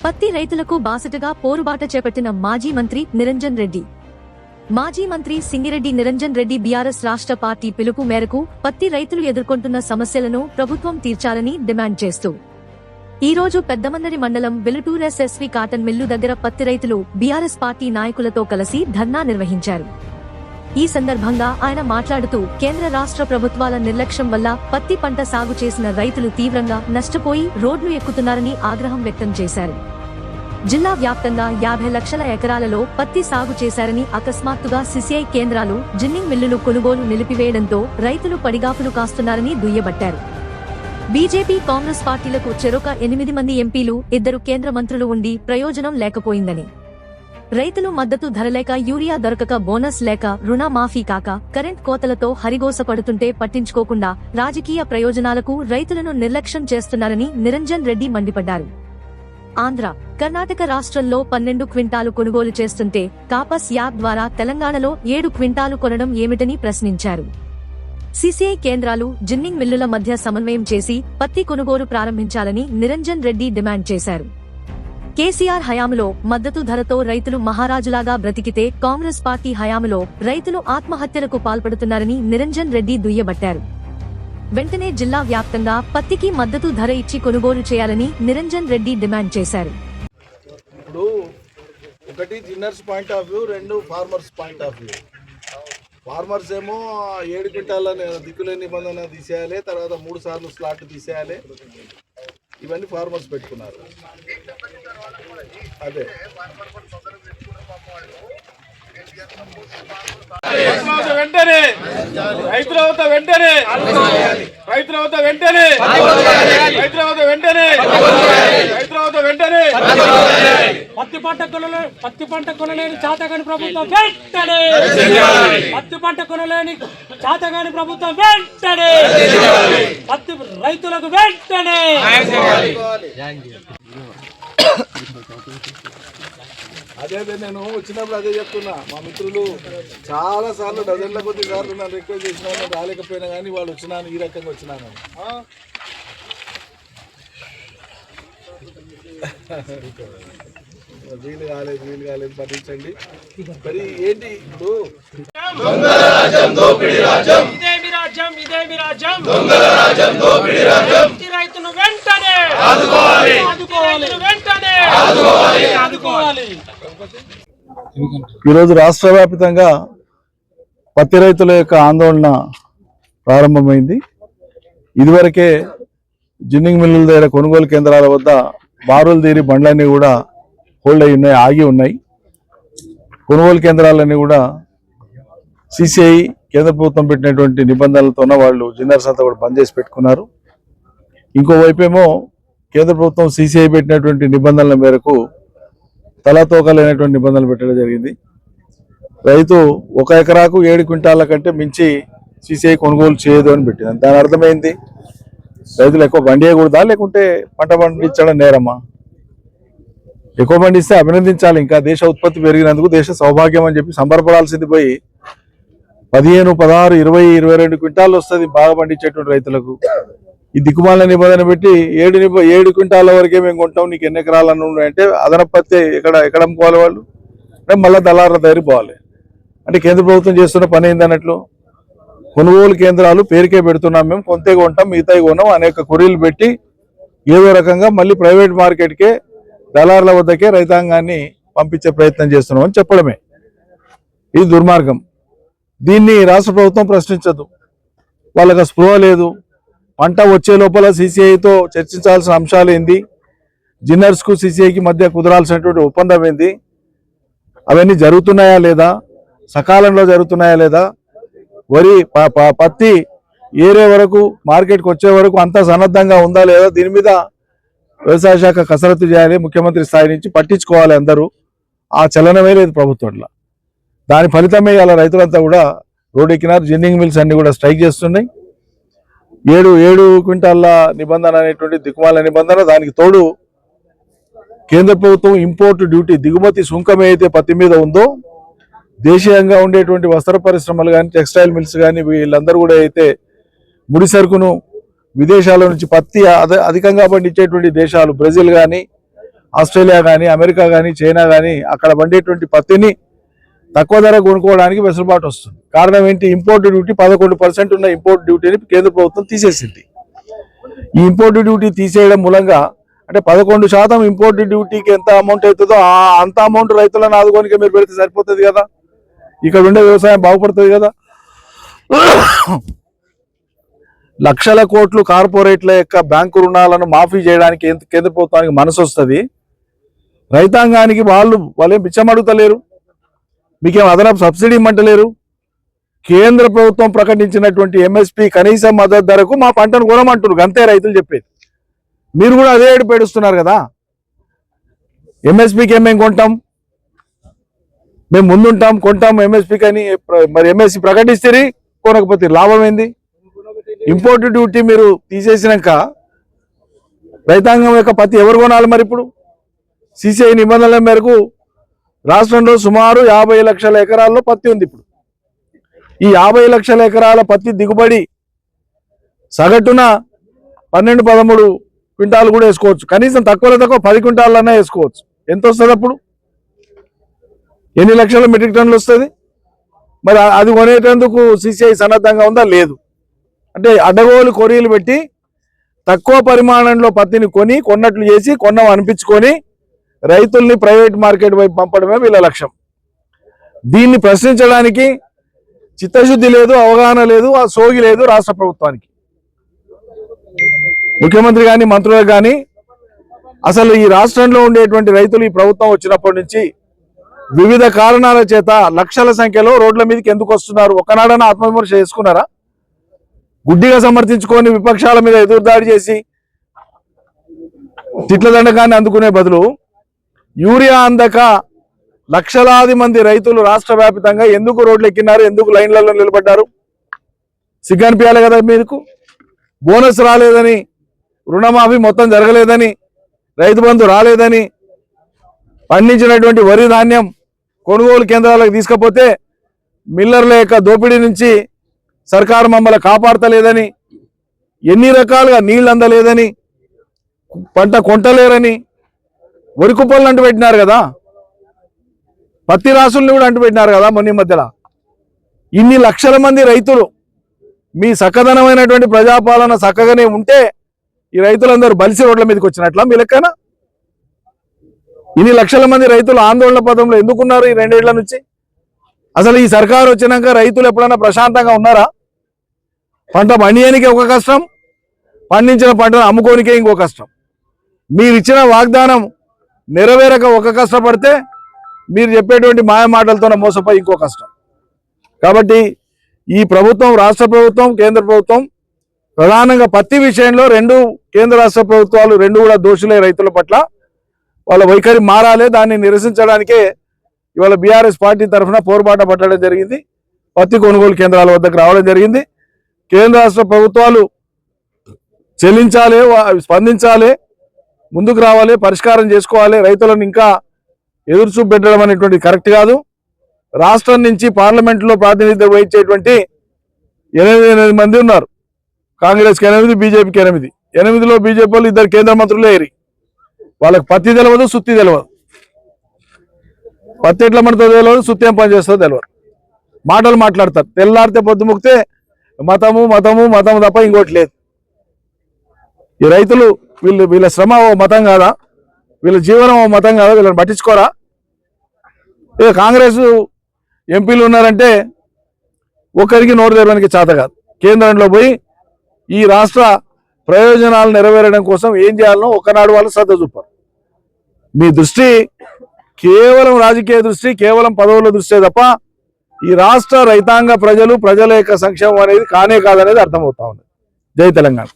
పత్తి రైతులకు బాసటగా పోరుబాట చేపట్టిన మాజీ మంత్రి నిరంజన్ రెడ్డి. మాజీ మంత్రి సింగిరెడ్డి నిరంజన్ రెడ్డి బీఆర్ఎస్ రాష్ట్ర పార్టీ పిలుపు మేరకు పత్తి రైతులు ఎదుర్కొంటున్న సమస్యలను ప్రభుత్వం తీర్చాలని డిమాండ్ చేస్తూ. ఈ రోజు పెద్దమందరి మండలం వెలుటూరు ఎస్ఎస్వి కాటన్ మిల్లు దగ్గర పత్తి రైతులు బీఆర్ఎస్ పార్టీ నాయకులతో కలిసి ధర్నా నిర్వహించారు. ఈ సందర్భంగా ఆయన మాట్లాడుతూ కేంద్ర రాష్ట్ర ప్రభుత్వాల నిర్లక్ష్యం వల్ల పత్తి పంట సాగు చేసిన రైతులు తీవ్రంగా నష్టపోయి రోడ్లు ఎక్కుతున్నారని ఆగ్రహం వ్యక్తం చేశారు. జిల్లా వ్యాప్తంగా యాభై లక్షల ఎకరాలలో పత్తి సాగు చేశారని అకస్మాత్తుగా సిసిఐ కేంద్రాలు జిన్నింగ్ మిల్లులు కొనుగోలు నిలిపివేయడంతో రైతులు పడిగాపులు కాస్తున్నారని దుయ్యబట్టారు. బీజేపీ కాంగ్రెస్ పార్టీలకు చెరొక ఎనిమిది మంది ఎంపీలు ఇద్దరు కేంద్ర మంత్రులు ఉండి ప్రయోజనం లేకపోయిందని. రైతులు మద్దతు ధరలేక యూరియా దొరకక బోనస్ లేక రుణ మాఫీ కాక కరెంట్ కోతలతో హరిగోసపడుతుంటే పట్టించుకోకుండా రాజకీయ ప్రయోజనాలకు రైతులను నిర్లక్ష్యం చేస్తున్నారని నిరంజన్ రెడ్డి మండిపడ్డారు. ఆంధ్ర కర్ణాటక రాష్ట్రంలో పన్నెండు క్వింటాలు కొనుగోలు చేస్తుంటే కాపస్ యాప్ ద్వారా తెలంగాణలో ఏడు క్వింటాలు కొనడం ఏమిటని ప్రశ్నించారు. సిసిఐ కేంద్రాలు జిన్నింగ్ మిల్లుల మధ్య సమన్వయం చేసి పత్తి కొనుగోలు ప్రారంభించాలని నిరంజన్ రెడ్డి డిమాండ్ చేశారు. కేసీఆర్ హయాంలో మద్దతు ధరతో రైతులు మహారాజులాగా బ్రతికితే కాంగ్రెస్ పార్టీ హయాంలో రైతులు ఆత్మహత్యలకు పాల్పడుతున్నారని నిరంజన్ రెడ్డి దుయ్యబట్టారు. వెంటనే జిల్లా వ్యాప్తంగా పత్తికి మద్దతు ధర ఇచ్చి కొనుగోలు చేయాలని నిరంజన్ రెడ్డి డిమాండ్ చేశారు. ఇప్పుడు ఒకటి జిన్నర్స్ పాయింట్ ఆఫ్ వ్యూ రెండు farmers point of view. Farmers ఏమో ఏడు క్వింటాల దిక్కులే నిబంధన తీసేయాలి తర్వాత మూడు సార్లు స్లాట్ తీసేయాలి. ఇవన్నీ ఫార్మర్స్ పెట్టుకున్నారు. అదే. వెంటనే. రైతుల వెంటనే. రైతుల వద్ద వెంటనే. రైతుల వెంటనే. రైతుల వెంటనే. పత్తి పంట కొనలే పత్తి పంట కొనలేని చాతగాని ప్రభుత్వం వెంటనే. పత్తి పంట కొనలేని చాతగాని ప్రభుత్వం వెంటనే. పత్తి రైతులకు వెంటనే. అదే అదే నేను వచ్చినప్పుడు అదే చెప్తున్నా. మా మిత్రులు చాలా సార్లు డజన్ల కొద్ది సార్లు నన్ను రిక్వెస్ట్ చేసినా నేను రాలేకపోయినా కానీ వాళ్ళు వచ్చినాను ఈ రకంగా వచ్చినాను. వీలు కాలేదు వీలు కాలేదు పట్టించండి. మరి ఏంటి ఇప్పుడు? రాజ్యం. ఈరోజు రాష్ట్ర వ్యాప్తంగా పత్తి రైతుల యొక్క ఆందోళన ప్రారంభమైంది. ఇదివరకే జిన్నింగ్ మిల్లుల దగ్గర కొనుగోలు కేంద్రాల వద్ద బారులు తీరి బండ్లన్నీ కూడా హోల్డ్ అయి ఉన్నాయి ఆగి ఉన్నాయి. కొనుగోలు కేంద్రాలన్నీ కూడా సిసిఐ కేంద్ర ప్రభుత్వం పెట్టినటువంటి నిబంధనలతోన వాళ్ళు జిన్నర్స్ అంతా కూడా బంద్ చేసి పెట్టుకున్నారు. ఇంకోవైపేమో కేంద్ర ప్రభుత్వం సిసిఐ పెట్టినటువంటి నిబంధనల మేరకు తలాతోకలైనటువంటి నిబంధనలు పెట్టడం జరిగింది. రైతు ఒక ఎకరాకు ఏడు క్వింటాల కంటే మించి సిసిఐ కొనుగోలు చేయదు అని పెట్టింది. దాని అర్థమైంది? రైతులు ఎక్కువ పండియకూడదా లేకుంటే పంట పండించడం నేరమా? ఎక్కువ పండిస్తే అభినందించాలి. ఇంకా దేశ ఉత్పత్తి పెరిగినందుకు దేశ సౌభాగ్యం అని చెప్పి సంబరపడాల్సింది పోయి పదిహేను పదహారు ఇరవై ఇరవై రెండు క్వింటాలు వస్తుంది బాగా పండించేటువంటి రైతులకు. ఈ దిక్కుమాల నిబంధన పెట్టి ఏడు నిబ ఏడు క్వింటాల వరకే మేము కొంటాం నీకు ఎన్ని ఎకరాలను ఉన్నాయంటే అదనపు పత్తి ఎక్కడ ఎక్కడ అమ్ముకోవాలి వాళ్ళు? అంటే మళ్ళీ దళారుల దగ్గర పోవాలి. అంటే కేంద్ర ప్రభుత్వం చేస్తున్న పని ఏందన్నట్లు? కొనుగోలు కేంద్రాలు పేరుకే పెడుతున్నాం మేము కొంతే కొంటాం మిగతాయి కొన్నాం అనేక కొరీలు పెట్టి ఏదో రకంగా మళ్ళీ ప్రైవేట్ మార్కెట్కే దళారుల వద్దకే రైతాంగాన్ని పంపించే ప్రయత్నం చేస్తున్నాం అని చెప్పడమే. ఇది దుర్మార్గం. దీన్ని రాష్ట్ర ప్రభుత్వం ప్రశ్నించదు. వాళ్ళకి స్పృహ లేదు. పంట వచ్చే లోపల సీసీఐతో చర్చించాల్సిన అంశాలు ఏంది? జిన్నర్స్కు సీసీఐకి మధ్య కుదరాల్సినటువంటి ఒప్పందం ఏంది? అవన్నీ జరుగుతున్నాయా లేదా? సకాలంలో జరుగుతున్నాయా లేదా? వరి ప- ప- పత్తి ఏరే వరకు మార్కెట్కి వచ్చే వరకు అంతా సన్నద్ధంగా ఉందా లేదా? దీని మీద వ్యవసాయ శాఖ కసరత్తు చేయాలి ముఖ్యమంత్రి స్థాయి నుంచి పట్టించుకోవాలి అందరూ. ఆ చలనమే లేదు ప్రభుత్వంలో దాని ఫలితమే ఇలా రైతులంతా కూడా రోడ్డు ఎక్కినారు జిన్నింగ్ మిల్స్ అన్నీ కూడా స్ట్రైక్ చేస్తున్నాయి. ఏడు ఏడు క్వింటాల్ల నిబంధన అనేటువంటి దిక్కుమాల నిబంధన దానికి తోడు కేంద్ర ప్రభుత్వం ఇంపోర్ట్ డ్యూటీ దిగుమతి సుంకం ఏదైతే పత్తి మీద ఉందో దేశీయంగా ఉండేటువంటి వస్త్ర పరిశ్రమలు కానీ టెక్స్టైల్ మిల్స్ కానీ వీళ్ళందరూ కూడా అయితే ముడి సరుకును విదేశాల నుంచి పత్తి అధికంగా పండించేటువంటి దేశాలు బ్రెజిల్ కానీ ఆస్ట్రేలియా కానీ అమెరికా కానీ చైనా కానీ అక్కడ పండేటువంటి పత్తిని తక్కువ ధర కొనుక్కోవడానికి వెసులుబాటు వస్తుంది. కారణం ఏంటి? ఇంపోర్ట్ డ్యూటీ పదకొండు పర్సెంట్ ఉన్న ఇంపోర్ట్ డ్యూటీని కేంద్ర ప్రభుత్వం తీసేసింది. ఈ ఇంపోర్ట్ డ్యూటీ తీసేయడం మూలంగా అంటే పదకొండు శాతం ఇంపోర్ట్ డ్యూటీకి ఎంత అమౌంట్ అవుతుందో ఆ అంత అమౌంట్ రైతులను ఆదుకోనికి మీరు పెడితే సరిపోతుంది కదా? ఇక్కడ ఉండే వ్యవసాయం బాగుపడుతుంది కదా? లక్షల కోట్లు కార్పొరేట్ల యొక్క బ్యాంకు రుణాలను మాఫీ చేయడానికి కేంద్ర ప్రభుత్వానికి మనసు వస్తుంది? రైతాంగానికి వాళ్ళు వాళ్ళేం పిచ్చమడుగుతలేరు మీకేం అదనపు సబ్సిడీ ఇమ్మంటలేరు? కేంద్ర ప్రభుత్వం ప్రకటించినటువంటి ఎంఎస్పి కనీస మద్దతు ధరకు మా పంటను కొనమంటున్నారు. అంతే రైతులు చెప్పేది. మీరు కూడా అదే ఏడు పేడుస్తున్నారు కదా. ఎంఎస్పికి ఏమేమి కొంటాం? మేము ముందుంటాం కొంటాం ఎంఎస్పికి అని మరి ఎంఎస్సి ప్రకటిస్తే కొనకపోతే లాభం ఏంది? ఇంపోర్ట్ డ్యూటీ మీరు తీసేసినాక రైతాంగం యొక్క పత్తి ఎవరు కొనాలి మరి ఇప్పుడు? సిసిఐ నిబంధనల మేరకు రాష్ట్రంలో సుమారు యాభై లక్షల ఎకరాల్లో పత్తి ఉంది ఇప్పుడు. ఈ యాభై లక్షల ఎకరాల పత్తి దిగుబడి సగటున పన్నెండు పదమూడు క్వింటాలు కూడా వేసుకోవచ్చు. కనీసం తక్కువలో తక్కువ పది క్వింటాలన్నా వేసుకోవచ్చు. ఎంత వస్తుంది అప్పుడు? ఎన్ని లక్షల మెట్రిక్ టన్నులు వస్తుంది? మరి అది కొనేటందుకు సిసిఐ సన్నద్ధంగా ఉందా? లేదు. అంటే అడ్డగోలు కొరీలు పెట్టి తక్కువ పరిమాణంలో పత్తిని కొని కొన్నట్లు చేసి కొన్నాం అనిపించుకొని రైతుల్ని ప్రైవేట్ మార్కెట్ వైపు పంపడమే వీళ్ళ లక్ష్యం. దీన్ని ప్రశ్నించడానికి చిత్తశుద్ధి లేదు అవగాహన లేదు ఆ సోగి లేదు రాష్ట్ర ప్రభుత్వానికి. ముఖ్యమంత్రి కానీ మంత్రులకు కానీ అసలు ఈ రాష్ట్రంలో ఉండేటువంటి రైతులు ఈ ప్రభుత్వం వచ్చినప్పటి నుంచి వివిధ కారణాల చేత లక్షల సంఖ్యలో రోడ్ల మీదకి ఎందుకు వస్తున్నారు? ఒకనాడన ఆత్మవిమర్శ చేసుకున్నారా? గుడ్డిగా సమర్థించుకొని విపక్షాల మీద ఎదురుదాడి చేసి తిట్ల దండకాన్ని అందుకునే బదులు యూరియా అందక లక్షలాది మంది రైతులు రాష్ట్ర వ్యాప్తంగా ఎందుకు రోడ్లు ఎక్కినారు ఎందుకు లైన్లలో నిలబడ్డారు? సిగ్గనిపించాలి కదా మీకు? బోనస్ రాలేదని రుణమాఫీ మొత్తం జరగలేదని రైతు బంధు రాలేదని పండించినటువంటి వరి ధాన్యం కొనుగోలు కేంద్రాలకు తీసుకపోతే మిల్లర్ల యొక్క దోపిడీ నుంచి సర్కారు మమ్మల్ని కాపాడతలేదని ఎన్ని రకాలుగా నీళ్ళు అందలేదని పంట కొంటలేరని వరి కుప్పలను అంటుపెట్టినారు కదా? పత్తి రాసుల్ని కూడా అంటుపెట్టినారు కదా మొన్న మధ్యలో ఇన్ని లక్షల మంది రైతులు మీ సక్కదనమైనటువంటి ప్రజాపాలన చక్కగానే ఉంటే ఈ రైతులందరూ బలిసి రోడ్ల మీదకి వచ్చినట్లా మీ లెక్కన? ఇన్ని లక్షల మంది రైతులు ఆందోళన పదంలో ఎందుకున్నారు ఈ రెండేళ్ళ నుంచి? అసలు ఈ సర్కారు వచ్చినాక రైతులు ఎప్పుడైనా ప్రశాంతంగా ఉన్నారా? పంట పండియనికి ఒక కష్టం పండించిన పంటను అమ్ముకోనికే ఇంకో కష్టం. మీరు ఇచ్చిన వాగ్దానం నెరవేరక ఒక కష్టపడితే మీరు చెప్పేటువంటి మాయ మాటలతో మోసపోయి ఇంకో కష్టం. కాబట్టి ఈ ప్రభుత్వం రాష్ట్ర ప్రభుత్వం కేంద్ర ప్రభుత్వం ప్రధానంగా పత్తి విషయంలో రెండు కేంద్ర రాష్ట్ర ప్రభుత్వాలు రెండు కూడా దోషులే రైతుల పట్ల. వాళ్ళ వైఖరి మారాలే దాన్ని నిరసించడానికే ఇవాళ బీఆర్ఎస్ పార్టీ తరఫున పోరుబాట పట్టడం జరిగింది. పత్తి కొనుగోలు కేంద్రాల వద్దకు రావడం జరిగింది. కేంద్ర రాష్ట్ర ప్రభుత్వాలు చెల్లించాలి స్పందించాలి ముందుకు రావాలి పరిష్కారం చేసుకోవాలి రైతులను ఇంకా ఎదురు చూపు పెట్టడం అనేటువంటి కరెక్ట్ కాదు. రాష్ట్రం నుంచి పార్లమెంట్లో ప్రాతినిధ్యం వహించేటువంటి ఎనిమిది ఎనిమిది మంది ఉన్నారు. కాంగ్రెస్కి ఎనిమిది బీజేపీకి ఎనిమిది. ఎనిమిదిలో బీజేపీ వాళ్ళు ఇద్దరు కేంద్ర మంత్రులే ఏరి. వాళ్ళకి పత్తి తెలియదు సుత్తి తెలియదు పత్తి ఎట్లా మనతో తెలియదు సుత్తి ఏం పని చేస్తుందో తెలియదు మాటలు మాట్లాడతారు. తెల్లారితే పొద్దుముక్తే మతము మతము మతము తప్ప ఇంకోటి లేదు. ఈ రైతులు వీళ్ళు వీళ్ళ శ్రమ ఓ మతం కాదా? వీళ్ళ జీవనం ఓ మతం కాదా? వీళ్ళని పట్టించుకోరా? ఇక కాంగ్రెస్ ఎంపీలు ఉన్నారంటే ఒకరికి నోరు తెరవడానికి చేత కాదు. కేంద్రంలో పోయి ఈ రాష్ట్ర ప్రయోజనాలు నెరవేరడం కోసం ఏం చేయాలనో ఒకనాడు వాళ్ళు శ్రద్ధ చూపారు. మీ దృష్టి కేవలం రాజకీయ దృష్టి కేవలం పదవుల దృష్టి తప్ప ఈ రాష్ట్ర రైతాంగ ప్రజలు ప్రజల యొక్క సంక్షేమం అనేది కానే కాదనేది అర్థమవుతా ఉంది జై తెలంగాణ.